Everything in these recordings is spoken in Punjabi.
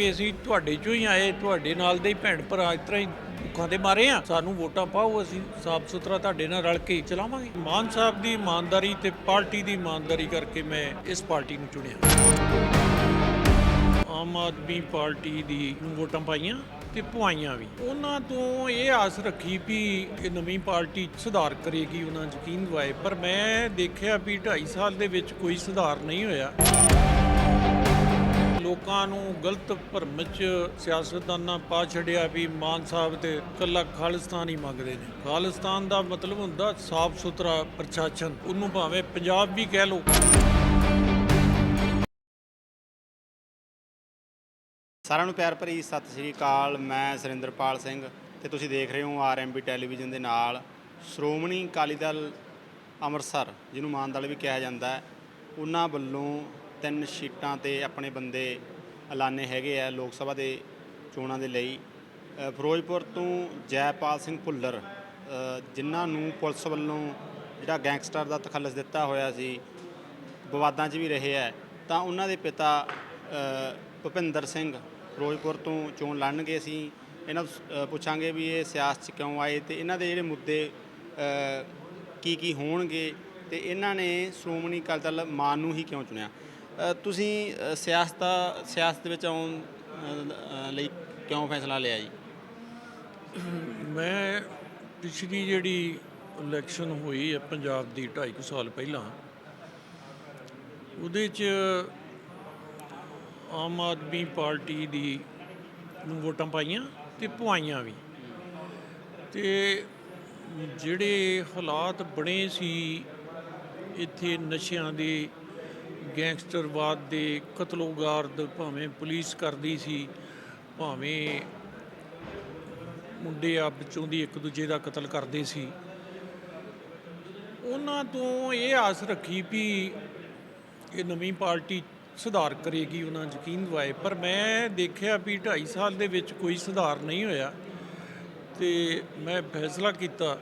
ਵੀ ਅਸੀਂ ਤੁਹਾਡੇ ਚੋਂ ਹੀ ਆਏ, ਤੁਹਾਡੇ ਨਾਲ ਦੇ ਹੀ ਭੈਣ ਭਰਾ ਇਸ ਤਰ੍ਹਾਂ ਹੀ ਦੁੱਖਾਂ ਦੇ ਮਾਰੇ ਆ। ਸਾਨੂੰ ਵੋਟਾਂ ਪਾਓ, ਅਸੀਂ ਸਾਫ਼ ਸੁਥਰਾ ਤੁਹਾਡੇ ਨਾਲ ਰਲ ਕੇ ਚਲਾਵਾਂਗੇ। ਮਾਨ ਸਾਹਿਬ ਦੀ ਇਮਾਨਦਾਰੀ ਤੇ ਪਾਰਟੀ ਦੀ ਇਮਾਨਦਾਰੀ ਕਰਕੇ ਮੈਂ ਇਸ ਪਾਰਟੀ ਨੂੰ ਚੁਣਿਆ। ਆਮ ਆਦਮੀ ਪਾਰਟੀ ਦੀ ਵੋਟਾਂ ਪਾਈਆਂ ਤੇ ਪਵਾਈਆਂ ਵੀ। ਉਹਨਾਂ ਤੋਂ ਇਹ ਆਸ ਰੱਖੀ ਵੀ ਇਹ ਨਵੀਂ ਪਾਰਟੀ ਸੁਧਾਰ ਕਰੇਗੀ, ਉਹਨਾਂ ਯਕੀਨ ਦਵਾਏ। ਪਰ ਮੈਂ ਦੇਖਿਆ ਵੀ 2.5 ਸਾਲ ਦੇ ਵਿੱਚ ਕੋਈ ਸੁਧਾਰ ਨਹੀਂ ਹੋਇਆ। ਲੋਕਾਂ ਨੂੰ ਗਲਤ ਭਰਮ ਚ ਸਿਆਸਤਦਾਨਾਂ ਪਾ ਛੱਡਿਆ ਵੀ ਮਾਨ ਸਾਹਿਬ ਤੇ ਕੱਲਾ ਖਾਲਿਸਤਾਨ ਹੀ ਮੰਗਦੇ ਨੇ। ਖਾਲਿਸਤਾਨ ਦਾ ਮਤਲਬ ਹੁੰਦਾ ਸਾਫ਼ ਸੁਥਰਾ ਪ੍ਰਸ਼ਾਸਨ। ਉਹਨੂੰ ਭਾਵੇਂ ਪੰਜਾਬ ਵੀ ਕਹਿ ਲਓ। ਸਾਰਿਆਂ ਨੂੰ ਪਿਆਰ ਭਰੀ ਸਤਿ ਸ੍ਰੀ ਅਕਾਲ। ਮੈਂ ਸੁਰਿੰਦਰਪਾਲ ਸਿੰਘ ਤੇ ਤੁਸੀਂ ਦੇਖ ਰਹੇ ਹੋ ਆਰਐਮਬੀ ਟੈਲੀਵਿਜ਼ਨ ਦੇ ਨਾਲ ਸ਼੍ਰੋਮਣੀ ਅਕਾਲੀ ਦਲ ਅੰਮ੍ਰਿਤਸਰ, ਜਿਹਨੂੰ ਮਾਨ ਦਲ ਵੀ ਕਿਹਾ ਜਾਂਦਾ ਹੈ। ਉਹਨਾਂ ਵੱਲੋਂ ਤਿੰਨ ਸੀਟਾਂ ਤੇ ਆਪਣੇ ਬੰਦੇ ਐਲਾਨੇ ਹੈਗੇ ਆ ਲੋਕ ਸਭਾ ਦੇ ਚੋਣਾਂ ਦੇ ਲਈ। ਫਿਰੋਜ਼ਪੁਰ ਤੋਂ ਜੈਪਾਲ ਸਿੰਘ ਭੁੱਲਰ ਜਿਨ੍ਹਾਂ ਨੂੰ ਪੁਲਿਸ ਵੱਲੋਂ ਜਿਹੜਾ ਗੈਂਗਸਟਰ ਦਾ ਤਖੱਲਸ ਦਿੱਤਾ ਹੋਇਆ ਸੀ, ਵਿਵਾਦਾਂ 'ਚ ਵੀ ਰਹੇ ਹੈ ਤਾਂ ਉਹਨਾਂ ਦੇ ਪਿਤਾ ਭੁਪਿੰਦਰ ਸਿੰਘ ਫਿਰੋਜ਼ਪੁਰ ਤੋਂ ਚੋਣ ਲੜਨਗੇ। ਅਸੀਂ ਇਹਨਾਂ ਤੋਂ ਪੁੱਛਾਂਗੇ ਵੀ ਇਹ ਸਿਆਸਤ 'ਚ ਕਿਉਂ ਆਏ ਤੇ ਇਹਨਾਂ ਦੇ ਜਿਹੜੇ ਮੁੱਦੇ ਕੀ ਕੀ ਹੋਣਗੇ ਤੇ ਇਹਨਾਂ ਨੇ ਸ਼੍ਰੋਮਣੀ ਅਕਾਲੀ ਦਲ ਮਾਨ ਨੂੰ ਹੀ ਕਿਉਂ ਚੁਣਿਆ? ਤੁਸੀਂ ਅ, ਸਿਆਸਤ ਵਿੱਚ ਆਉਣ ਲਈ ਕਿਉਂ ਫੈਸਲਾ ਲਿਆ ਜੀ? ਮੈਂ ਪਿਛਲੀ ਜਿਹੜੀ ਇਲੈਕਸ਼ਨ ਹੋਈ ਹੈ ਪੰਜਾਬ ਦੀ 2.5 ਸਾਲ ਪਹਿਲਾਂ ਉਹਦੇ 'ਚ ਆਮ ਆਦਮੀ ਪਾਰਟੀ ਦੀ ਨੂੰ ਵੋਟਾਂ ਪਾਈਆਂ ਤੇ ਪਵਾਈਆਂ ਵੀ। ਤੇ ਜਿਹੜੇ ਹਾਲਾਤ ਬਣੇ ਸੀ ਇੱਥੇ ਨਸ਼ਿਆਂ ਦੇ ਗੈਂਗਸਟਰਵਾਦ ਦੇ ਕਤਲੋਗਾਰਦ ਭਾਵੇਂ ਪੁਲਿਸ ਕਰਦੀ ਸੀ, ਭਾਵੇਂ ਮੁੰਡੇ ਆਪ ਵਿੱਚੋਂ ਦੀ ਇੱਕ ਦੂਜੇ ਦਾ ਕਤਲ ਕਰਦੇ ਸੀ। ਉਹਨਾਂ ਤੋਂ ਇਹ ਆਸ ਰੱਖੀ ਵੀ ਇਹ ਨਵੀਂ ਪਾਰਟੀ ਸੁਧਾਰ ਕਰੇਗੀ, ਉਹਨਾਂ ਯਕੀਨ ਦਵਾਏ। ਪਰ ਮੈਂ ਦੇਖਿਆ ਵੀ 2.5 ਸਾਲ ਦੇ ਵਿੱਚ ਕੋਈ ਸੁਧਾਰ ਨਹੀਂ ਹੋਇਆ ਤੇ ਮੈਂ ਫੈਸਲਾ ਕੀਤਾ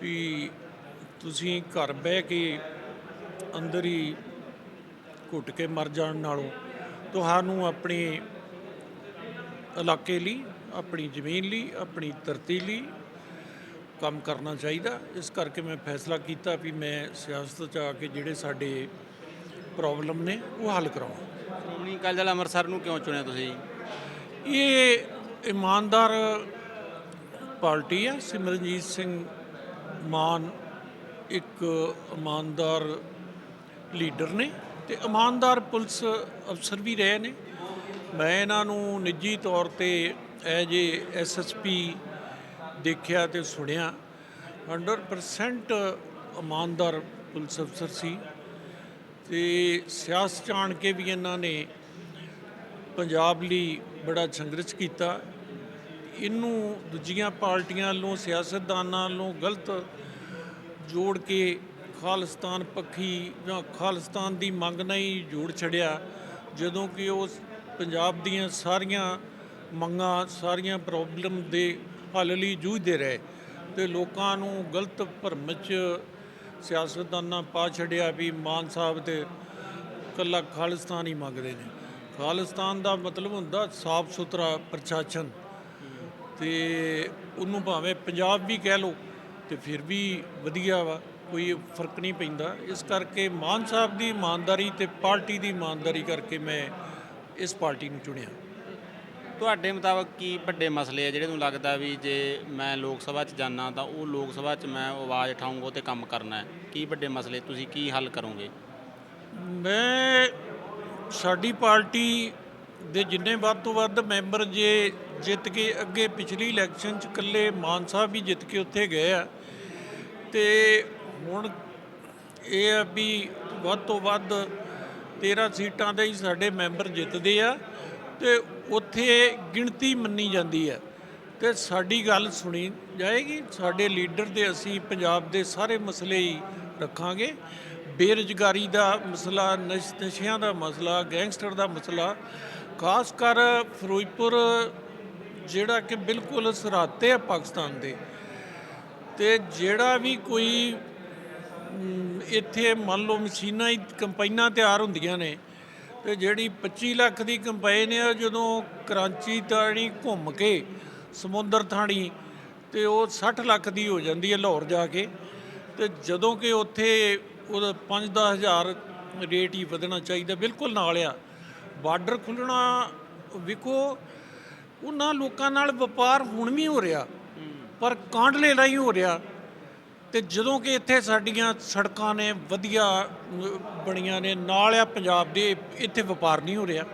ਵੀ ਤੁਸੀਂ ਘਰ ਬਹਿ ਕੇ ਅੰਦਰ ਹੀ ਘੁੱਟ ਕੇ ਮਰ ਜਾਣ ਨਾਲੋਂ ਤੁਹਾਨੂੰ ਆਪਣੇ ਇਲਾਕੇ ਲਈ ਆਪਣੀ ਜ਼ਮੀਨ ਲਈ ਆਪਣੀ ਧਰਤੀ ਲਈ ਕੰਮ ਕਰਨਾ ਚਾਹੀਦਾ। ਇਸ ਕਰਕੇ ਮੈਂ ਫੈਸਲਾ ਕੀਤਾ ਵੀ ਮੈਂ ਸਿਆਸਤ 'ਚ ਆ ਕੇ ਜਿਹੜੇ ਸਾਡੇ ਪ੍ਰੋਬਲਮ ਨੇ ਉਹ ਹੱਲ ਕਰਾਵਾਂ। ਸ਼੍ਰੋਮਣੀ ਅਕਾਲੀ ਦਲ ਅੰਮ੍ਰਿਤਸਰ ਨੂੰ ਕਿਉਂ ਚੁਣਿਆ ਤੁਸੀਂ? ਇਹ ਇਮਾਨਦਾਰ ਪਾਰਟੀ ਹੈ। ਸਿਮਰਨਜੀਤ ਸਿੰਘ ਮਾਨ ਇੱਕ ਇਮਾਨਦਾਰ ਲੀਡਰ ਨੇ। ਤੇ ਇਮਾਨਦਾਰ ਪੁਲਿਸ ਅਫਸਰ ਵੀ ਰਹੇ ਨੇ। ਮੈਂ ਇਹਨਾਂ ਨੂੰ ਨਿੱਜੀ ਤੌਰ ਤੇ ਐਜ ਏ ਐਸਐਸਪੀ ਦੇਖਿਆ ਤੇ ਸੁਣਿਆ 100% ਇਮਾਨਦਾਰ ਪੁਲਿਸ ਅਫਸਰ ਸੀ ਤੇ ਸਿਆਸਤ ਜਾਣ ਕੇ ਵੀ ਇਹਨਾਂ ਨੇ ਪੰਜਾਬ ਲਈ ਬੜਾ ਸੰਘਰਸ਼ ਕੀਤਾ। ਇਹਨੂੰ ਦੂਜੀਆਂ ਪਾਰਟੀਆਂ ਵੱਲੋਂ, ਸਿਆਸਤਦਾਨਾਂ ਵੱਲੋਂ ਗਲਤ ਜੋੜ ਕੇ ਖਾਲਿਸਤਾਨ ਪੱਖੀ ਜਾਂ ਖਾਲਿਸਤਾਨ ਦੀ ਮੰਗ ਨਾਲ ਹੀ ਜੋੜ ਛੜਿਆ ਜਦੋਂ ਕਿ ਉਹ ਪੰਜਾਬ ਦੀਆਂ ਸਾਰੀਆਂ ਮੰਗਾਂ, ਸਾਰੀਆਂ ਪ੍ਰੋਬਲਮ ਦੇ ਹੱਲ ਲਈ ਜੂਝਦੇ ਰਹੇ ਤੇ ਲੋਕਾਂ ਨੂੰ ਗਲਤ ਭਰਮ 'ਚ ਸਿਆਸਤਦਾਨਾਂ ਪਾ ਛੱਡਿਆ ਵੀ ਮਾਨ ਸਾਹਿਬ ਤੇ ਕੱਲਾ ਖਾਲਿਸਤਾਨ ਹੀ ਮੰਗਦੇ ਨੇ। ਖਾਲਿਸਤਾਨ ਦਾ ਮਤਲਬ ਹੁੰਦਾ ਸਾਫ਼ ਸੁਥਰਾ ਪ੍ਰਸ਼ਾਸਨ ਤੇ ਉਹਨੂੰ ਭਾਵੇਂ ਪੰਜਾਬ ਵੀ ਕਹਿ ਲਓ ਤੇ ਫਿਰ ਵੀ ਵਧੀਆ ਵਾ। ਕੋਈ ਫ਼ਰਕ ਨਹੀਂ ਪੈਂਦਾ। ਇਸ ਕਰਕੇ ਮਾਨ ਸਾਹਿਬ ਦੀ ਇਮਾਨਦਾਰੀ ਤੇ ਪਾਰਟੀ ਦੀ ਇਮਾਨਦਾਰੀ ਕਰਕੇ ਮੈਂ ਇਸ ਪਾਰਟੀ ਨੂੰ ਚੁਣਿਆ। ਤੁਹਾਡੇ ਮੁਤਾਬਕ ਕੀ ਵੱਡੇ ਮਸਲੇ ਆ ਜਿਹੜੇ ਤੁਹਾਨੂੰ ਲੱਗਦਾ ਵੀ ਜੇ ਮੈਂ ਲੋਕ ਸਭਾ 'ਚ ਜਾਣਾ ਤਾਂ ਉਹ ਲੋਕ ਸਭਾ 'ਚ ਮੈਂ ਆਵਾਜ਼ ਉਠਾਊਂਗਾ ਤੇ ਕੰਮ ਕਰਨਾ ਹੈ। ਕੀ ਵੱਡੇ ਮਸਲੇ ਤੁਸੀਂ ਕੀ ਹੱਲ ਕਰੋਗੇ? ਮੈਂ ਸਾਡੀ ਪਾਰਟੀ ਦੇ ਜਿੰਨੇ ਵੱਧ ਤੋਂ ਵੱਧ ਮੈਂਬਰ ਜੇ ਜਿੱਤ ਕੇ ਅੱਗੇ ਪਿਛਲੀ ਇਲੈਕਸ਼ਨ 'ਚ ਇਕੱਲੇ ਮਾਨ ਸਾਹਿਬ ਵੀ ਜਿੱਤ ਕੇ ਉੱਥੇ ਗਏ ਆ ਤੇ ਹੁਣ ਇਹ ਆ ਵੀ ਵੱਧ ਤੋਂ ਵੱਧ 13 ਸੀਟਾਂ ਦੇ ਹੀ ਸਾਡੇ ਮੈਂਬਰ ਜਿੱਤਦੇ ਆ ਤੇ ਉੱਥੇ ਗਿਣਤੀ ਮੰਨੀ ਜਾਂਦੀ ਹੈ ਤੇ ਸਾਡੀ ਗੱਲ ਸੁਣੀ ਜਾਏਗੀ, ਸਾਡੇ ਲੀਡਰ ਦੇ ਅਸੀਂ ਪੰਜਾਬ ਦੇ ਸਾਰੇ ਮਸਲੇ ਹੀ ਰੱਖਾਂਗੇ। ਬੇਰੁਜ਼ਗਾਰੀ ਦਾ ਮਸਲਾ, ਨਸ਼- ਨਸ਼ਿਆਂ ਦਾ ਮਸਲਾ, ਗੈਂਗਸਟਰ ਦਾ ਮਸਲਾ, ਖਾਸ ਕਰ ਫਿਰੋਜ਼ਪੁਰ, ਜਿਹੜਾ ਕਿ ਬਿਲਕੁਲ ਸਰਹੱਦ ਆ ਪਾਕਿਸਤਾਨ ਦੇ। ਤੇ ਜਿਹੜਾ ਵੀ ਕੋਈ ਇੱਥੇ ਮੰਨ ਲਓ ਮਸ਼ੀਨਾਂ ਹੀ, ਕੰਪਾਈਨਾਂ ਤਿਆਰ ਹੁੰਦੀਆਂ ਨੇ ਤੇ ਜਿਹੜੀ 25 ਲੱਖ ਦੀ ਕੰਪਾਈਨ ਆ, ਜਦੋਂ ਕਰਾਂਚੀ ਤਾਣੀ ਘੁੰਮ ਕੇ, ਸਮੁੰਦਰ ਥਾਣੀ, ਤੇ ਉਹ 60 ਲੱਖ ਦੀ ਹੋ ਜਾਂਦੀ ਹੈ ਲਾਹੌਰ ਜਾ ਕੇ। ਤੇ ਜਦੋਂ ਕਿ ਉੱਥੇ ਉਹਦਾ 5-10 ਹਜ਼ਾਰ ਰੇਟ ਹੀ ਵਧਣਾ ਚਾਹੀਦਾ, ਬਿਲਕੁਲ ਨਾਲ ਆ। ਬਾਰਡਰ ਖੁੱਲਣਾ ਵਿਖੋ, ਉਹਨਾਂ ਲੋਕਾਂ ਨਾਲ ਵਪਾਰ ਹੁਣ ਵੀ ਹੋ ਰਿਹਾ, ਪਰ ਕਾਂਡਲੇ ਲਈ ਹੋ ਰਿਹਾ। ਤੇ ਜਦੋਂ ਕਿ ਇੱਥੇ ਸਾਡੀਆਂ ਸੜਕਾਂ ਨੇ ਵਧੀਆ ਬਣੀਆਂ ਨੇ, ਨਾਲ ਆ ਪੰਜਾਬ ਦੇ, ਇੱਥੇ ਵਪਾਰ ਨਹੀਂ ਹੋ ਰਿਹਾ।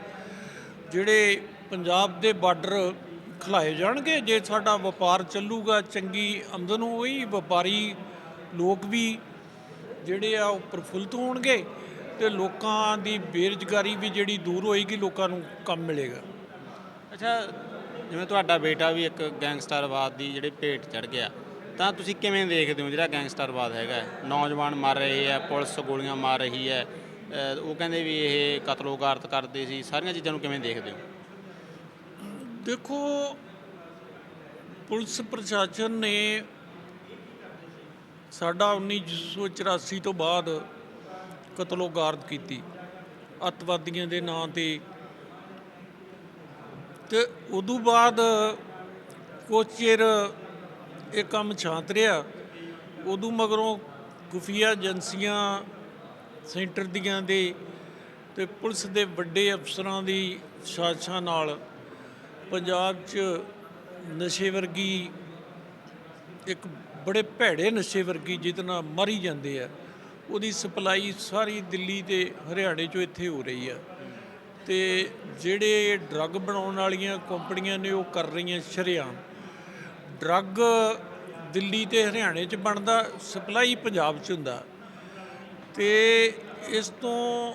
ਜਿਹੜੇ ਪੰਜਾਬ ਦੇ ਬਾਰਡਰ ਖਲਾਏ ਜਾਣਗੇ, ਜੇ ਸਾਡਾ ਵਪਾਰ ਚੱਲੂਗਾ, ਚੰਗੀ ਆਮਦਨ ਹੋਈ, ਵਪਾਰੀ ਲੋਕ ਵੀ ਜਿਹੜੇ ਆ ਉਹ ਪ੍ਰਫੁੱਲਤ ਹੋਣਗੇ ਤੇ ਲੋਕਾਂ ਦੀ ਬੇਰੁਜ਼ਗਾਰੀ ਵੀ ਜਿਹੜੀ ਦੂਰ ਹੋਏਗੀ, ਲੋਕਾਂ ਨੂੰ ਕੰਮ ਮਿਲੇਗਾ। ਅੱਛਾ, ਜਿਵੇਂ ਤੁਹਾਡਾ ਬੇਟਾ ਵੀ ਇੱਕ ਗੈਂਗਸਟਰਵਾਦ ਦੀ ਜਿਹੜੇ ਭੇਟ ਚੜ ਗਿਆ ਤਾਂ ਤੁਸੀਂ ਕਿਵੇਂ ਦੇਖਦੇ ਹੋ ਜਿਹੜਾ ਗੈਂਗਸਟਰਵਾਦ ਹੈਗਾ ਨੌਜਵਾਨ ਮਰ ਰਹੇ ਹੈ ਪੁਲਿਸ ਗੋਲੀਆਂ ਮਾਰ ਰਹੀ ਹੈ ਅ, ਉਹ ਕਹਿੰਦੇ ਵੀ ਇਹ ਕਤਲੋਗਾਰਤ ਕਰਦੇ ਸੀ ਸਾਰੀਆਂ ਚੀਜ਼ਾਂ ਨੂੰ ਕਿਵੇਂ ਦੇਖਦੇ ਹੋ? ਦੇਖੋ ਪੁਲਿਸ ਪ੍ਰਸ਼ਾਸਨ ਨੇ ਸਾਡਾ 1984 ਤੋਂ ਬਾਅਦ ਕਤਲੋਗਾਰਦ ਕੀਤੀ ਅੱਤਵਾਦੀਆਂ ਦੇ ਨਾਂ ਤੇ। ਤੇ ਉਦੋਂ ਬਾਅਦ ਕੁਛ ਚਿਰ ਇਹ ਕੰਮ ਸ਼ਾਂਤ ਰਿਹਾ। ਉਦੋਂ ਮਗਰੋਂ ਖੁਫੀਆ ਏਜੰਸੀਆਂ, ਸੈਂਟਰ ਦੀਆਂ ਦੇ ਤੇ ਪੁਲਿਸ ਦੇ ਵੱਡੇ ਅਫਸਰਾਂ ਦੀ ਸਾਜ਼ਿਸ਼ਾਂ ਨਾਲ ਪੰਜਾਬ 'ਚ ਨਸ਼ੇ ਵਰਗੀ ਇੱਕ ਬੜੇ ਭੈੜੇ ਨਸ਼ੇ ਵਰਗੀ ਜਿਹਦੇ ਨਾਲ ਮਰੀ ਜਾਂਦੇ ਆ। ਉਹਦੀ ਸਪਲਾਈ ਸਾਰੀ ਦਿੱਲੀ ਤੇ ਹਰਿਆਣੇ 'ਚੋਂ ਇੱਥੇ ਹੋ ਰਹੀ ਆ। ਤੇ ਜਿਹੜੇ ਡਰੱਗ ਬਣਾਉਣ ਵਾਲੀਆਂ ਕੰਪਨੀਆਂ ਨੇ ਉਹ ਕਰ ਰਹੀਆਂ ਸ਼ਰੇਆਮ। ਡਰੱਗ ਦਿੱਲੀ ਤੇ ਹਰਿਆਣੇ 'ਚ ਬਣਦਾ, ਸਪਲਾਈ ਪੰਜਾਬ 'ਚ ਹੁੰਦਾ। ਤੇ ਇਸ ਤੋਂ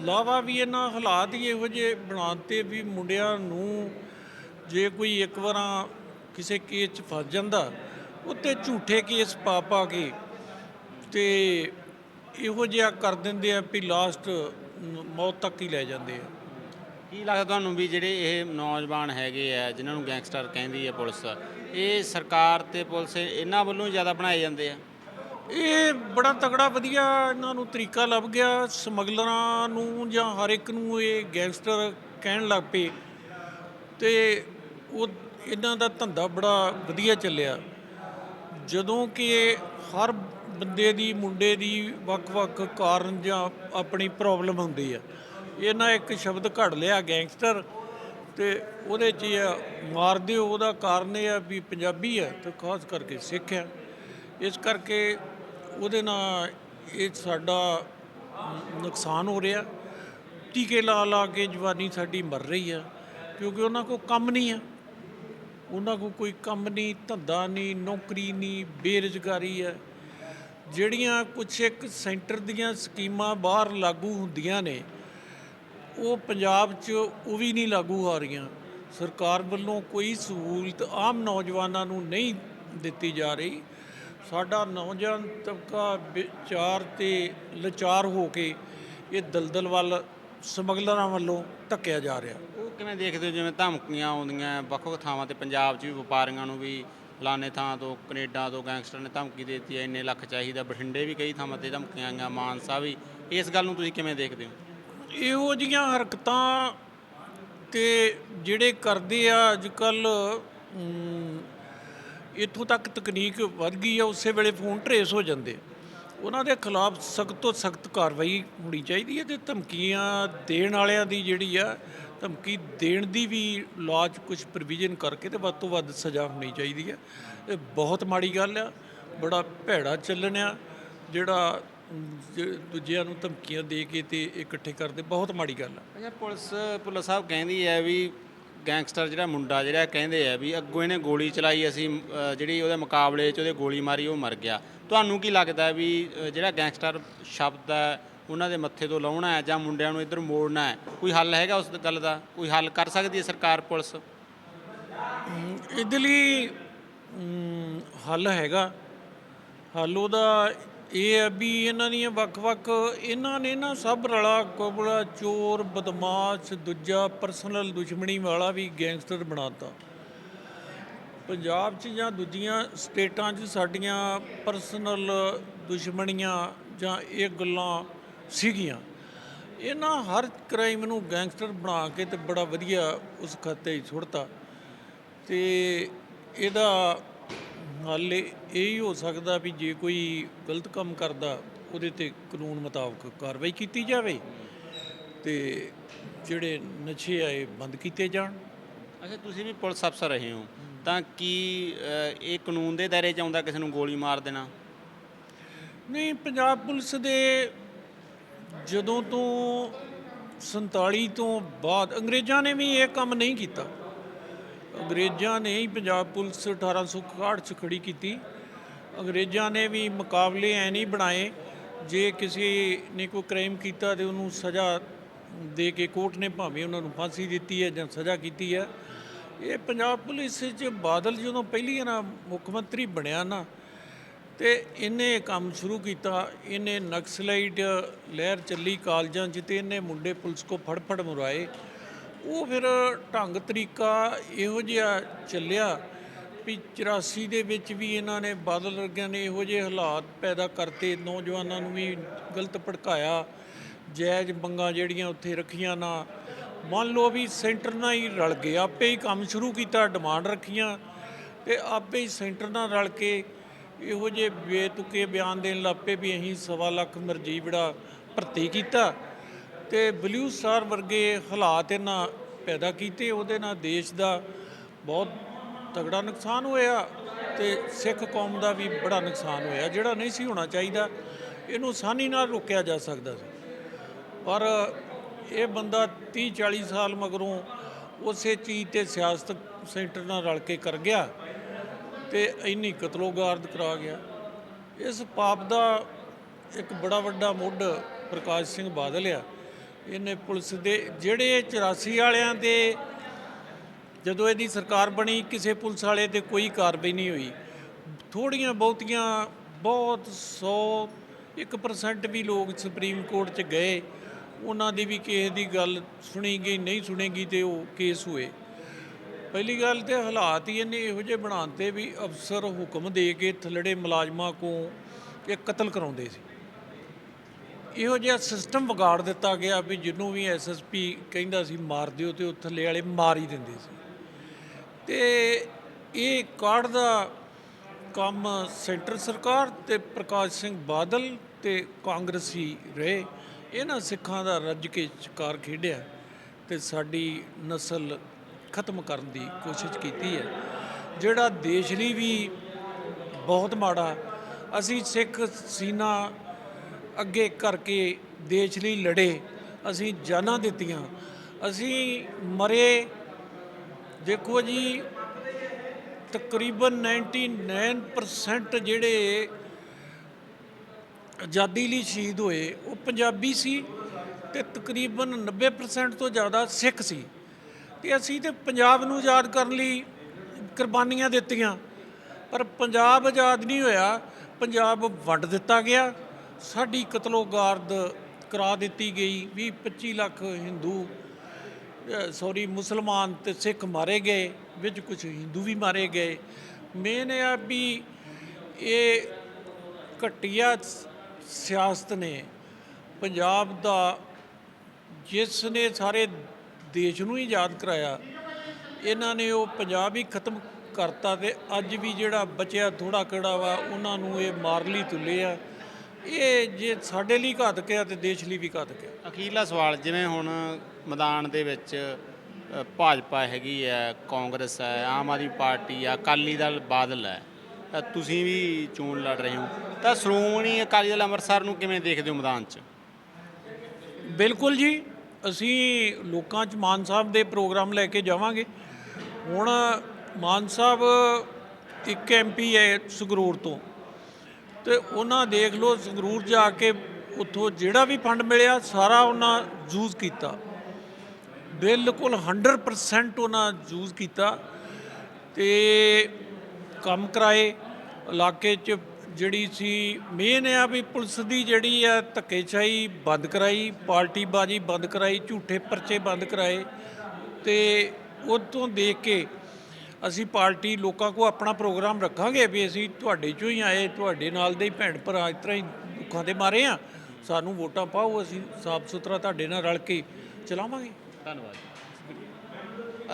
ਇਲਾਵਾ ਵੀ ਇਹਨਾਂ ਹਾਲਾਤ ਹੀ ਇਹੋ ਜਿਹੇ ਬਣਾਤੇ ਵੀ ਮੁੰਡਿਆਂ ਨੂੰ ਜੇ ਕੋਈ ਇੱਕ ਵਾਰਾਂ ਕਿਸੇ ਕੇਸ 'ਚ ਫਸ ਜਾਂਦਾ, ਉੱਤੇ ਝੂਠੇ ਕੇਸ ਪਾ ਪਾ ਕੇ ਤੇ ਇਹੋ ਜਿਹਾ ਕਰ ਦਿੰਦੇ ਆ ਵੀ ਲਾਸਟ ਮੌਤ ਤੱਕ ਹੀ ਲੈ ਜਾਂਦੇ ਆ। ਕੀ ਲੱਗਦਾ ਤੁਹਾਨੂੰ ਵੀ ਜਿਹੜੇ ਇਹ ਨੌਜਵਾਨ ਹੈਗੇ ਆ, ਜਿਨ੍ਹਾਂ ਨੂੰ ਗੈਂਗਸਟਰ ਕਹਿੰਦੀ ਹੈ ਪੁਲਿਸ, ਇਹ ਸਰਕਾਰ ਤੇ ਪੁਲਿਸ ਇਹਨਾਂ ਵੱਲੋਂ ਹੀ ਜ਼ਿਆਦਾ ਬਣਾਏ ਜਾਂਦੇ ਆ? ਇਹ ਬੜਾ ਤਗੜਾ ਵਧੀਆ ਇਹਨਾਂ ਨੂੰ ਤਰੀਕਾ ਲੱਭ ਗਿਆ। ਸਮਗਲਰਾਂ ਨੂੰ ਜਾਂ ਹਰ ਇੱਕ ਨੂੰ ਇਹ ਗੈਂਗਸਟਰ ਕਹਿਣ ਲੱਗ ਪਏ ਤੇ ਉਹ ਇਹਨਾਂ ਦਾ ਧੰਦਾ ਬੜਾ ਵਧੀਆ ਚੱਲਿਆ। ਜਦੋਂ ਕਿ ਹਰ ਬੰਦੇ ਦੀ, ਮੁੰਡੇ ਦੀ ਵੱਖ-ਵੱਖ ਕਾਰਨ ਜਾਂ ਆਪਣੀ ਪ੍ਰੋਬਲਮ ਹੁੰਦੀ ਆ। ਇਹਨਾਂ ਇੱਕ ਸ਼ਬਦ ਘੜ ਲਿਆ, ਗੈਂਗਸਟਰ, ਤੇ ਉਹਦੇ 'ਚ ਇਹ ਮਾਰ ਦਿਓ, ਉਹਦਾ ਕਾਰਨ ਇਹ ਆ ਵੀ ਪੰਜਾਬੀ ਹੈ, ਤੇ ਖਾਸ ਕਰਕੇ ਸਿੱਖ ਹੈ। ਇਸ ਕਰਕੇ ਉਹਦੇ ਨਾਲ ਇਹ ਸਾਡਾ ਨੁਕਸਾਨ ਹੋ ਰਿਹਾ। ਟੀਕੇ ਲਾ ਲਾ ਕੇ ਜਵਾਨੀ ਸਾਡੀ ਮਰ ਰਹੀ ਆ ਕਿਉਂਕਿ ਉਹਨਾਂ ਕੋਲ ਕੰਮ ਨਹੀਂ ਹੈ। ਉਹਨਾਂ ਕੋਲ ਕੋਈ ਕੰਮ ਨਹੀਂ, ਧੰਦਾ ਨਹੀਂ, ਨੌਕਰੀ ਨਹੀਂ, ਬੇਰੁਜ਼ਗਾਰੀ ਹੈ। ਜਿਹੜੀਆਂ ਕੁਛ ਇੱਕ ਸੈਂਟਰ ਦੀਆਂ ਸਕੀਮਾਂ ਬਾਹਰ ਲਾਗੂ ਹੁੰਦੀਆਂ ਨੇ ਉਹ ਪੰਜਾਬ 'ਚ ਉਹ ਵੀ ਨਹੀਂ ਲਾਗੂ ਆ ਰਹੀਆਂ। ਸਰਕਾਰ ਵੱਲੋਂ ਕੋਈ ਸਹੂਲਤ ਆਮ ਨੌਜਵਾਨਾਂ ਨੂੰ ਨਹੀਂ ਦਿੱਤੀ ਜਾ ਰਹੀ। ਸਾਡਾ ਨੌਜਵਾਨ ਤਬਕਾ ਵਿਚਾਰ ਤੇ ਲਚਾਰ ਹੋ ਕੇ ਇਹ ਦਲਦਲ ਵੱਲ, ਸਮਗਲਰਾਂ ਵੱਲੋਂ ਧੱਕਿਆ ਜਾ ਰਿਹਾ। ਉਹ ਕਿਵੇਂ ਦੇਖਦੇ ਹੋ? ਜਿਵੇਂ ਧਮਕੀਆਂ ਆਉਂਦੀਆਂ, ਵੱਖ-ਵੱਖ ਥਾਵਾਂ ਤੇ ਪੰਜਾਬ 'ਚ ਵੀ ਵਪਾਰੀਆਂ ਨੂੰ ਵੀ ਲਾਨੇ ਥਾਂ ਤੋਂ, ਕੈਨੇਡਾ ਤੋਂ ਗੈਂਗਸਟਰ ਨੇ ਧਮਕੀ ਦੇ ਦਿੱਤੀ ਹੈ ਇੰਨੇ ਲੱਖ ਚਾਹੀਦਾ। ਬਠਿੰਡੇ ਵੀ ਕਈ ਥਾਵਾਂ ਤੇ ਧਮਕੀਆਂ ਆਈਆਂ, ਮਾਨਸਾ ਵੀ। ਇਸ ਗੱਲ ਨੂੰ ਤੁਸੀਂ ਕਿਵੇਂ ਦੇਖਦੇ ਹੋ? ਇਹੋ ਜੀਆਂ ਹਰਕਤਾਂ ਤੇ ਜਿਹੜੇ ਕਰਦੇ ਆ ਅੱਜ ਕੱਲ ਇੱਥੋਂ ਤੱਕ ਤਕਨੀਕ ਵੱਧ ਗਈ ਆ, ਉਸੇ ਵੇਲੇ ਫੋਨ ਟਰੇਸ ਹੋ ਜਾਂਦੇ ਉਹਨਾਂ ਦੇ ਖਿਲਾਫ ਸਖਤ ਤੋਂ ਸਖਤ ਕਾਰਵਾਈ ਹੋਣੀ ਚਾਹੀਦੀ ਹੈ ਤੇ ਧਮਕੀਆਂ ਦੇਣ ਵਾਲਿਆਂ ਦੀ ਜਿਹੜੀ ਆ, ਧਮਕੀ ਦੇਣ ਦੀ ਵੀ ਲਾਅ 'ਚ ਕੁਝ ਪ੍ਰੋਵੀਜ਼ਨ ਕਰਕੇ ਤੇ ਵੱਧ ਤੋਂ ਵੱਧ ਸਜ਼ਾ ਹੋਣੀ ਚਾਹੀਦੀ ਹੈ ਇਹ ਬਹੁਤ ਮਾੜੀ ਗੱਲ ਆ, ਬੜਾ ਭੈੜਾ ਚੱਲਣ ਆ, ਜਿਹੜਾ ਦੂਜਿਆਂ ਨੂੰ ਧਮਕੀਆਂ ਦੇ ਕੇ ਤੇ ਇਕੱਠੇ ਕਰਦੇ ਬਹੁਤ ਮਾੜੀ ਗੱਲ ਆ। ਅੱਛਾ ਪੁਲਿਸ ਪੁਲਿਸ ਸਾਹਿਬ ਕਹਿੰਦੀ ਹੈ ਵੀ ਗੈਂਗਸਟਰ ਜਿਹੜਾ ਮੁੰਡਾ ਜਿਹੜਾ ਕਹਿੰਦੇ ਆ ਵੀ ਅੱਗੋਂ ਇਹਨੇ ਗੋਲੀ ਚਲਾਈ ਅਸੀਂ ਜਿਹੜੀ ਉਹਦੇ ਮੁਕਾਬਲੇ 'ਚ ਉਹਦੇ ਗੋਲੀ ਮਾਰੀ ਉਹ ਮਰ ਗਿਆ। ਤੁਹਾਨੂੰ ਕੀ ਲੱਗਦਾ ਵੀ ਜਿਹੜਾ ਗੈਂਗਸਟਰ ਸ਼ਬਦ ਹੈ ਉਹਨਾਂ ਦੇ ਮੱਥੇ ਤੋਂ ਲਾਉਣਾ ਹੈ ਜਾਂ ਮੁੰਡਿਆਂ ਨੂੰ ਇੱਧਰ ਮੋੜਨਾ ਹੈ? ਕੋਈ ਹੱਲ ਹੈਗਾ ਉਸ ਗੱਲ ਦਾ? ਕੋਈ ਹੱਲ ਕਰ ਸਕਦੀ ਹੈ ਸਰਕਾਰ ਪੁਲਿਸ? ਇਹਦੇ ਲਈ ਹੱਲ ਹੈਗਾ। ਹੱਲ ਉਹਦਾ ਇਹ ਹੈ ਵੀ ਇਹਨਾਂ ਦੀਆਂ ਵੱਖ-ਵੱਖ, ਇਹਨਾਂ ਨੇ ਨਾ ਸਭ ਰਲਾ ਕੋਬਲਾ, ਚੋਰ, ਬਦਮਾਸ਼, ਦੂਜਾ ਪਰਸਨਲ ਦੁਸ਼ਮਣੀ ਵਾਲਾ ਵੀ ਗੈਂਗਸਟਰ ਬਣਾਤਾ। ਪੰਜਾਬ 'ਚ ਜਾਂ ਦੂਜੀਆਂ ਸਟੇਟਾਂ 'ਚ ਸਾਡੀਆਂ ਪਰਸਨਲ ਦੁਸ਼ਮਣੀਆਂ ਜਾਂ ਇਹ ਗੱਲਾਂ ਸੀਗੀਆਂ। ਇਹਨਾਂ ਹਰ ਕ੍ਰਾਈਮ ਨੂੰ ਗੈਂਗਸਟਰ ਬਣਾ ਕੇ ਤੇ ਬੜਾ ਵਧੀਆ ਉਸ ਖਾਤੇ 'ਚ ਸੁੱਟਤਾ। ਤੇ ਇਹਦਾ ਹੱਲ ਇਹ ਹੀ ਹੋ ਸਕਦਾ ਵੀ ਜੇ ਕੋਈ ਗਲਤ ਕੰਮ ਕਰਦਾ ਉਹਦੇ ਤੇ ਕਾਨੂੰਨ ਮੁਤਾਬਕ ਕਾਰਵਾਈ ਕੀਤੀ ਜਾਵੇ ਤੇ ਜਿਹੜੇ ਨਸ਼ੇ ਆਏ ਬੰਦ ਕੀਤੇ ਜਾਣ। ਅੱਛਾ ਤੁਸੀਂ ਵੀ ਪੁਲਿਸ ਅਫਸਰ ਰਹੇ ਹੋ ਤਾਂ ਕੀ ਅ, ਇਹ ਕਾਨੂੰਨ ਦੇ ਦਾਇਰੇ 'ਚ ਆਉਂਦਾ ਕਿਸੇ ਨੂੰ ਗੋਲੀ ਮਾਰ ਦੇਣਾ? ਨਹੀਂ ਪੰਜਾਬ ਪੁਲਿਸ ਦੇ ਜਦੋਂ ਤੋਂ 47 ਤੋਂ ਬਾਅਦ ਅੰਗਰੇਜ਼ਾਂ ਨੇ ਵੀ ਇਹ ਕੰਮ ਨਹੀਂ ਕੀਤਾ। ਅੰਗਰੇਜ਼ਾਂ ਨੇ ਹੀ ਪੰਜਾਬ ਪੁਲਿਸ 1861 ਚ ਖੜੀ ਕੀਤੀ। ਅੰਗਰੇਜ਼ਾਂ ਨੇ ਵੀ ਮੁਕਾਬਲੇ ਐ ਨਹੀਂ ਬਣਾਏ। ਜੇ ਕਿਸੇ ਨੇ ਕੋਈ ਕ੍ਰਾਈਮ ਕੀਤਾ ਤੇ ਉਹਨੂੰ ਸਜ਼ਾ ਦੇ ਕੇ ਕੋਰਟ ਨੇ ਭਾਵੇਂ ਉਹਨਾਂ ਨੂੰ ਫਾਂਸੀ ਦਿੱਤੀ ਹੈ ਜਾਂ ਸਜ਼ਾ ਕੀਤੀ ਹੈ। ਇਹ ਪੰਜਾਬ ਪੁਲਿਸ 'ਚ ਬਾਦਲ ਜਦੋਂ ਪਹਿਲੀ ਨਾ ਮੁੱਖ ਮੰਤਰੀ ਬਣਿਆ ਨਾ, ਤੇ ਇਹਨੇ ਕੰਮ ਸ਼ੁਰੂ ਕੀਤਾ। ਇਹਨੇ ਨਕਸਲਾਈਟ ਲਹਿਰ ਚੱਲੀ ਕਾਲਜਾਂ 'ਚ ਤੇ ਇਹਨੇ ਮੁੰਡੇ ਪੁਲਿਸ ਕੋ ਫੜਫੜ ਫੜ ਮੁਰਾਏ। ਉਹ ਫਿਰ ਢੰਗ ਤਰੀਕਾ ਇਹੋ ਜਿਹਾ ਚੱਲਿਆ ਵੀ 84 ਦੇ ਵਿੱਚ ਵੀ ਇਹਨਾਂ ਨੇ ਬਾਦਲ ਵਰਗਿਆਂ ਨੇ ਇਹੋ ਜਿਹੇ ਹਾਲਾਤ ਪੈਦਾ ਕਰਤੇ, ਨੌਜਵਾਨਾਂ ਨੂੰ ਵੀ ਗਲਤ ਭੜਕਾਇਆ, ਜਾਇਜ਼ ਬੰਗਾ ਜਿਹੜੀਆਂ ਉੱਥੇ ਰੱਖੀਆਂ ਨਾ। ਮੰਨ ਲਓ ਵੀ ਸੈਂਟਰ ਨਾਲ ਹੀ ਰਲ ਗਏ, ਆਪੇ ਹੀ ਕੰਮ ਸ਼ੁਰੂ ਕੀਤਾ, ਡਿਮਾਂਡ ਰੱਖੀਆਂ ਤੇ ਆਪੇ ਹੀ ਸੈਂਟਰ ਨਾਲ ਰਲ ਕੇ ਇਹੋ ਜਿਹੇ ਬੇਤੁਕੇ ਬਿਆਨ ਦੇਣ ਲੱਪੇ ਵੀ ਅਸੀਂ ਸਵਾ ਲੱਖ ਮਰਜੀਵੜਾ ਭਰਤੀ ਕੀਤਾ। ਤੇ ਬਲੂ ਸਟਾਰ ਵਰਗੇ ਹਾਲਾਤ ਇਹਨਾਂ ਪੈਦਾ ਕੀਤੇ, ਉਹਦੇ ਨਾਲ ਦੇਸ਼ ਦਾ ਬਹੁਤ ਤਗੜਾ ਨੁਕਸਾਨ ਹੋਇਆ ਤੇ ਸਿੱਖ ਕੌਮ ਦਾ ਵੀ ਬੜਾ ਨੁਕਸਾਨ ਹੋਇਆ, ਜਿਹੜਾ ਨਹੀਂ ਸੀ ਹੋਣਾ ਚਾਹੀਦਾ, ਇਹਨੂੰ ਆਸਾਨੀ ਨਾਲ ਰੋਕਿਆ ਜਾ ਸਕਦਾ ਸੀ। ਪਰ ਇਹ ਬੰਦਾ 30 40 ਸਾਲ ਮਗਰੋਂ ਉਸੇ ਚੀਜ਼ ਤੇ ਸਿਆਸਤ ਸੈਂਟਰ ਨਾਲ ਰਲ ਕੇ ਕਰ ਗਿਆ ਤੇ ਇੰਨੀ ਕਤਲੋਗਾਰਦ ਕਰਾ ਗਿਆ। ਇਸ ਪਾਪ ਦਾ ਇੱਕ ਬੜਾ ਵੱਡਾ ਮੁੱਢ ਪ੍ਰਕਾਸ਼ ਸਿੰਘ ਬਾਦਲ ਆ। ਇਹਨੇ ਪੁਲਿਸ ਦੇ ਜਿਹੜੇ 84 ਵਾਲਿਆਂ ਦੇ ਜਦੋਂ ਇਹਦੀ ਸਰਕਾਰ ਬਣੀ, ਕਿਸੇ ਪੁਲਿਸ ਵਾਲੇ ਤੇ ਕੋਈ ਕਾਰਵਾਈ ਨਹੀਂ ਹੋਈ। ਥੋੜੀਆਂ ਬਹੁਤੀਆਂ ਬਹੁਤ 100 1% ਵੀ ਲੋਕ ਸੁਪਰੀਮ ਕੋਰਟ 'ਚ ਗਏ। ਉਹਨਾਂ ਦੀ ਵੀ ਕਿਸੇ ਦੀ ਗੱਲ ਸੁਣੀ ਗਈ ਨਹੀਂ ਸੁਣੇਗੀ ਤੇ ਉਹ ਕੇਸ ਹੋਏ। ਪਹਿਲੀ ਗੱਲ ਤੇ ਹਾਲਾਤ ਹੀ ਇਹਨੇ ਇਹੋ ਜਿਹੇ ਬਣਾਉਂਦੇ ਵੀ ਅਫਸਰ ਹੁਕਮ ਦੇ ਕੇ ਥੱਲੜੇ ਮੁਲਾਜ਼ਮਾਂ ਕੋ ਇਹ ਕਤਲ ਕਰਾਉਂਦੇ ਸੀ। ਇਹੋ ਜਿਹਾ ਸਿਸਟਮ ਵਿਗਾੜ ਦਿੱਤਾ ਗਿਆ ਵੀ ਜਿਹਨੂੰ ਵੀ ਐਸਐਸਪੀ ਕਹਿੰਦਾ ਸੀ, ਮਾਰ ਦਿਓ ਤੇ ਉਹ ਥੱਲੇ ਵਾਲੇ ਮਾਰ ਹੀ ਦਿੰਦੇ ਸੀ। ਤੇ ਇਹ ਕਾਰਡ ਦਾ ਕੰਮ ਸੈਂਟਰ ਸਰਕਾਰ ਤੇ ਪ੍ਰਕਾਸ਼ ਸਿੰਘ ਬਾਦਲ ਤੇ ਕਾਂਗਰਸੀ ਰਹੇ। ਇਹਨਾਂ ਸਿੱਖਾਂ ਦਾ ਰੱਜ ਕੇ ਸ਼ਿਕਾਰ ਖੇਡਿਆ ਤੇ ਸਾਡੀ ਨਸਲ ਖਤਮ ਕਰਨ ਦੀ ਕੋਸ਼ਿਸ਼ ਕੀਤੀ ਹੈ। ਜਿਹੜਾ ਦੇਸ਼ ਲਈ ਵੀ ਬਹੁਤ ਮਾੜਾ, ਅਸੀਂ ਸਿੱਖ, ਸੀਨਾ ਅੱਗੇ ਕਰਕੇ ਦੇਸ਼ ਲਈ ਲੜੇ। ਅਸੀਂ ਜਾਨਾਂ ਦਿੱਤੀਆਂ। ਅਸੀਂ ਮਰੇ। ਦੇਖੋ ਜੀ, ਤਕਰੀਬਨ 99% ਜਿਹੜੇ ਆਜ਼ਾਦੀ ਲਈ ਸ਼ਹੀਦ ਹੋਏ, ਉਹ ਪੰਜਾਬੀ ਸੀ ਤੇ ਤਕਰੀਬਨ 90% ਤੋਂ ਜ਼ਿਆਦਾ ਸਿੱਖ ਸੀ। ਤੇ ਅਸੀਂ ਤੇ ਪੰਜਾਬ ਨੂੰ ਆਜ਼ਾਦ ਕਰਨ ਲਈ ਕੁਰਬਾਨੀਆਂ ਦਿੱਤੀਆਂ। ਪਰ ਪੰਜਾਬ ਆਜ਼ਾਦ ਨਹੀਂ ਹੋਇਆ। ਪੰਜਾਬ ਵੰਡ ਦਿੱਤਾ ਗਿਆ। ਸਾਡੀ ਕਤਲੋਗਾਰਦ ਕਰਾ ਦਿੱਤੀ ਗਈ 20 25 ਲੱਖ ਹਿੰਦੂ ਸੌਰੀ ਮੁਸਲਮਾਨ ਤੇ ਸਿੱਖ ਮਾਰੇ ਗਏ, ਵਿੱਚ ਕੁਝ ਹਿੰਦੂ ਵੀ ਮਾਰੇ ਗਏ। ਮੇਨ ਇਹ ਆ ਵੀ ਇਹ ਘਟੀਆ ਸਿਆਸਤ ਨੇ। ਪੰਜਾਬ ਦਾ ਜਿਸ ਨੇ ਸਾਰੇ ਦੇਸ਼ ਨੂੰ ਹੀ ਯਾਦ ਕਰਾਇਆ, ਇਹਨਾਂ ਨੇ ਉਹ ਪੰਜਾਬ ਹੀ ਖਤਮ ਕਰਤਾ ਤੇ ਅੱਜ ਵੀ ਜਿਹੜਾ ਬਚਿਆ ਥੋੜਾ ਕਿਹੜਾ ਵਾ, ਉਹਨਾਂ ਨੂੰ ਇਹ ਮਾਰ ਲਈ ਤੁੱਲੇ ਆ। ਇਹ ਜੇ ਸਾਡੇ ਲਈ ਘਾਤਕ ਆ ਤੇ ਦੇਸ਼ ਲਈ ਵੀ ਘਾਤਕ ਆ ਅਖੀਰਲਾ ਸਵਾਲ ਜਿਵੇਂ ਹੁਣ ਮੈਦਾਨ ਦੇ ਵਿੱਚ ਅ, ਭਾਜਪਾ ਹੈਗੀ ਹੈ ਕਾਂਗਰਸ ਹੈ ਆਮ ਆਦਮੀ ਪਾਰਟੀ ਆ ਅਕਾਲੀ ਦਲ ਬਾਦਲ ਹੈ ਤਾਂ ਤੁਸੀਂ ਵੀ ਚੋਣ ਲੜ ਰਹੇ ਹੋ। ਤਾਂ ਸ਼੍ਰੋਮਣੀ ਅਕਾਲੀ ਦਲ ਅੰਮ੍ਰਿਤਸਰ ਨੂੰ ਕਿਵੇਂ ਦੇਖਦੇ ਹੋ ਮੈਦਾਨ 'ਚ? ਬਿਲਕੁਲ ਜੀ ਅਸੀਂ ਲੋਕਾਂ 'ਚ ਮਾਨ ਸਾਹਿਬ ਦੇ ਪ੍ਰੋਗਰਾਮ ਲੈ ਕੇ ਜਾਵਾਂਗੇ। ਹੁਣ ਮਾਨ ਸਾਹਿਬ ਇੱਕ ਐਮਪੀ ਹੈ ਸੰਗਰੂਰ ਤੋਂ। ਤੇ ਉਹਨਾਂ ਦੇਖ ਲਓ ਸੰਗਰੂਰ ਜਾ ਕੇ ਉੱਥੋਂ ਜਿਹੜਾ ਵੀ ਫੰਡ ਮਿਲਿਆ, ਸਾਰਾ ਉਹਨਾਂ ਯੂਜ਼ ਕੀਤਾ। ਬਿਲਕੁਲ 100% ਉਹਨਾਂ ਯੂਜ਼ ਕੀਤਾ ਤੇ ਕੰਮ ਕਰਾਏ। ਇਲਾਕੇ 'ਚ ਜਿਹੜੀ ਸੀ ਮੇਨ ਆ ਵੀ ਪੁਲਿਸ ਦੀ ਜਿਹੜੀ ਆ ਧੱਕੇਸ਼ਾਹੀ ਬੰਦ ਕਰਾਈ ਪਾਰਟੀ ਬਾਜੀ ਬੰਦ ਕਰਾਈ, ਝੂਠੇ ਪਰਚੇ ਬੰਦ ਕਰਾਏ ਤੇ ਉਹ ਤੋਂ ਦੇਖ ਕੇ ਅਸੀਂ ਪਾਰਟੀ ਲੋਕਾਂ ਕੋ ਆਪਣਾ ਪ੍ਰੋਗਰਾਮ ਰੱਖਾਂਗੇ ਵੀ ਅਸੀਂ ਤੁਹਾਡੇ ਚੋਂ ਹੀ ਆਏ, ਤੁਹਾਡੇ ਨਾਲ ਦੇ ਹੀ ਭੈਣ ਭਰਾ ਇਸ ਤਰ੍ਹਾਂ ਹੀ ਦੁੱਖਾਂ ਦੇ ਮਾਰੇ ਆ ਸਾਨੂੰ ਵੋਟਾਂ ਪਾਓ, ਅਸੀਂ ਸਾਫ਼ ਸੁਥਰਾ ਤੁਹਾਡੇ ਨਾਲ ਰਲ ਕੇ ਚਲਾਵਾਂਗੇ। ਧੰਨਵਾਦ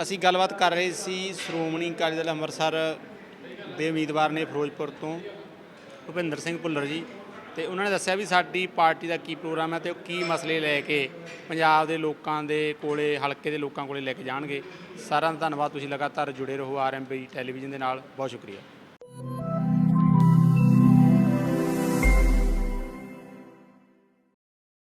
ਅਸੀਂ ਗੱਲਬਾਤ ਕਰ ਰਹੇ ਸੀ ਸ਼੍ਰੋਮਣੀ ਅਕਾਲੀ ਦਲ ਅੰਮ੍ਰਿਤਸਰ ਦੇ ਉਮੀਦਵਾਰ ਨੇ ਫਿਰੋਜ਼ਪੁਰ ਤੋਂ ਭੁਪਿੰਦਰ ਸਿੰਘ ਭੁੱਲਰ ਜੀ। ਤੇ ਉਹਨਾਂ ਨੇ ਦੱਸਿਆ ਵੀ ਸਾਡੀ ਪਾਰਟੀ ਦਾ ਕੀ ਪ੍ਰੋਗਰਾਮ ਹੈ ਤੇ ਉਹ ਕੀ ਮਸਲੇ ਲੈ ਕੇ ਪੰਜਾਬ ਦੇ ਲੋਕਾਂ ਦੇ ਕੋਲੇ, ਹਲਕੇ ਦੇ ਲੋਕਾਂ ਕੋਲੇ ਲੈ ਕੇ ਜਾਣਗੇ। ਸਾਰਿਆਂ ਦਾ ਧੰਨਵਾਦ, ਤੁਸੀਂ ਲਗਾਤਾਰ ਜੁੜੇ ਰਹੋ ਆਰਐਮਬੀ ਟੈਲੀਵਿਜ਼ਨ ਦੇ ਨਾਲ। ਬਹੁਤ ਸ਼ੁਕਰੀਆ।